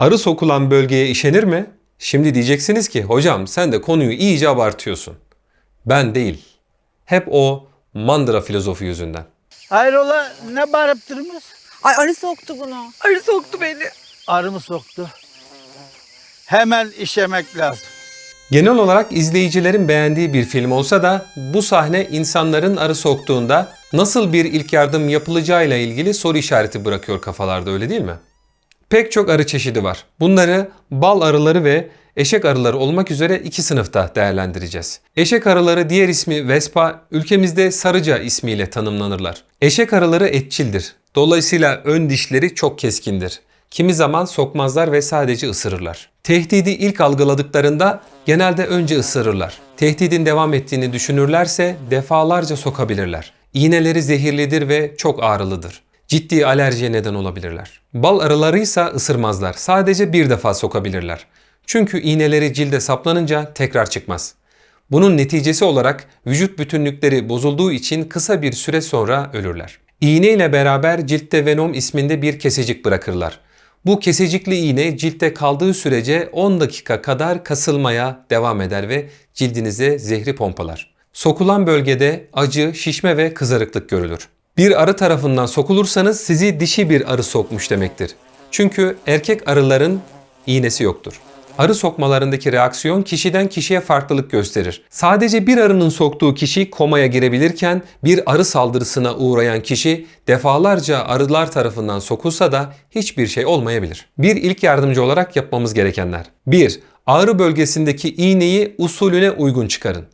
Arı sokulan bölgeye işenir mi? Şimdi diyeceksiniz ki hocam sen de konuyu iyice abartıyorsun. Ben değil. Hep o mandıra filozofu yüzünden. Hayrola ne bağırıp durmuş? Ay arı soktu bunu. Arı soktu beni. Arı mı soktu? Hemen işemek lazım. Genel olarak izleyicilerin beğendiği bir film olsa da bu sahne insanların arı soktuğunda nasıl bir ilk yardım yapılacağıyla ilgili soru işareti bırakıyor kafalarda öyle değil mi? Pek çok arı çeşidi var. Bunları bal arıları ve eşek arıları olmak üzere iki sınıfta değerlendireceğiz. Eşek arıları diğer ismi Vespa, ülkemizde sarıca ismiyle tanımlanırlar. Eşek arıları etçildir. Dolayısıyla ön dişleri çok keskindir. Kimi zaman sokmazlar ve sadece ısırırlar. Tehdidi ilk algıladıklarında genelde önce ısırırlar. Tehdidin devam ettiğini düşünürlerse defalarca sokabilirler. İğneleri zehirlidir ve çok ağrılıdır. Ciddi alerjiye neden olabilirler. Bal arıları ise ısırmazlar. Sadece bir defa sokabilirler. Çünkü iğneleri cilde saplanınca tekrar çıkmaz. Bunun neticesi olarak vücut bütünlükleri bozulduğu için kısa bir süre sonra ölürler. İğne ile beraber ciltte venom isminde bir kesecik bırakırlar. Bu kesecikli iğne ciltte kaldığı sürece 10 dakika kadar kasılmaya devam eder ve cildinize zehri pompalar. Sokulan bölgede acı, şişme ve kızarıklık görülür. Bir arı tarafından sokulursanız sizi dişi bir arı sokmuş demektir. Çünkü erkek arıların iğnesi yoktur. Arı sokmalarındaki reaksiyon kişiden kişiye farklılık gösterir. Sadece bir arının soktuğu kişi komaya girebilirken bir arı saldırısına uğrayan kişi defalarca arılar tarafından sokulsa da hiçbir şey olmayabilir. Bir ilk yardımcı olarak yapmamız gerekenler. 1. Ağrı bölgesindeki iğneyi usulüne uygun çıkarın.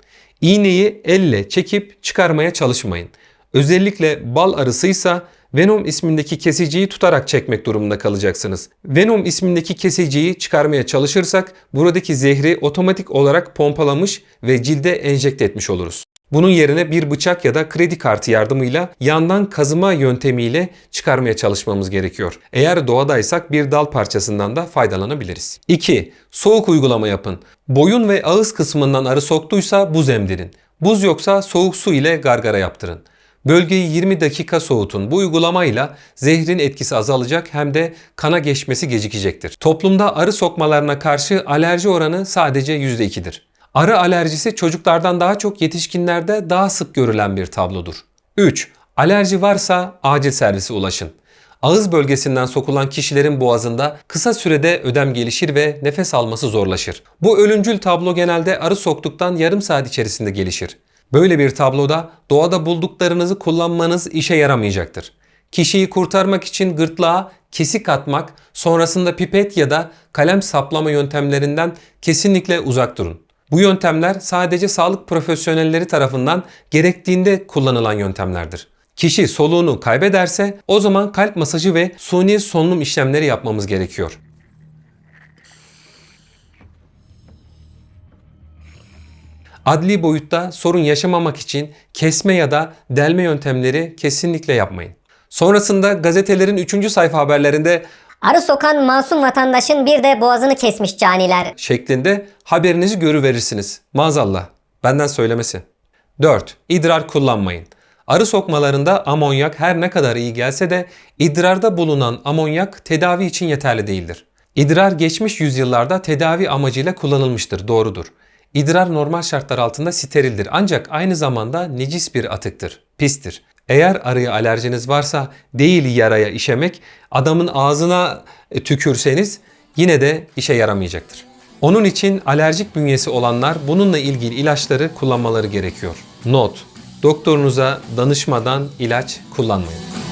İğneyi elle çekip çıkarmaya çalışmayın. Özellikle bal arısıysa Venom ismindeki kesiciyi tutarak çekmek durumunda kalacaksınız. Venom ismindeki kesiciyi çıkarmaya çalışırsak buradaki zehri otomatik olarak pompalamış ve cilde enjekte etmiş oluruz. Bunun yerine bir bıçak ya da kredi kartı yardımıyla yandan kazıma yöntemiyle çıkarmaya çalışmamız gerekiyor. Eğer doğadaysak bir dal parçasından da faydalanabiliriz. 2. Soğuk uygulama yapın. Boyun ve ağız kısmından arı soktuysa buz emdirin. Buz yoksa soğuk su ile gargara yaptırın. Bölgeyi 20 dakika soğutun. Bu uygulamayla zehrin etkisi azalacak hem de kana geçmesi gecikecektir. Toplumda arı sokmalarına karşı alerji oranı sadece %2'dir. Arı alerjisi çocuklardan daha çok yetişkinlerde daha sık görülen bir tablodur. 3. Alerji varsa acil servise ulaşın. Ağız bölgesinden sokulan kişilerin boğazında kısa sürede ödem gelişir ve nefes alması zorlaşır. Bu ölümcül tablo genelde arı soktuktan yarım saat içerisinde gelişir. Böyle bir tabloda doğada bulduklarınızı kullanmanız işe yaramayacaktır. Kişiyi kurtarmak için gırtlağa kesik atmak, sonrasında pipet ya da kalem saplama yöntemlerinden kesinlikle uzak durun. Bu yöntemler sadece sağlık profesyonelleri tarafından gerektiğinde kullanılan yöntemlerdir. Kişi soluğunu kaybederse o zaman kalp masajı ve suni solunum işlemleri yapmamız gerekiyor. Adli boyutta sorun yaşamamak için kesme ya da delme yöntemleri kesinlikle yapmayın. Sonrasında gazetelerin 3. sayfa haberlerinde Arı sokan masum vatandaşın bir de boğazını kesmiş caniler. şeklinde haberinizi görüverirsiniz. Maazallah. Benden söylemesi. 4. İdrar kullanmayın. Arı sokmalarında amonyak her ne kadar iyi gelse de idrarda bulunan amonyak tedavi için yeterli değildir. İdrar geçmiş yüzyıllarda tedavi amacıyla kullanılmıştır, doğrudur. İdrar normal şartlar altında sterildir ancak aynı zamanda necis bir atıktır, pistir. Eğer arıya alerjiniz varsa değil yaraya işemek, adamın ağzına e, tükürseniz yine de işe yaramayacaktır. Onun için alerjik bünyesi olanlar bununla ilgili ilaçları kullanmaları gerekiyor. Not: Doktorunuza danışmadan ilaç kullanmayın.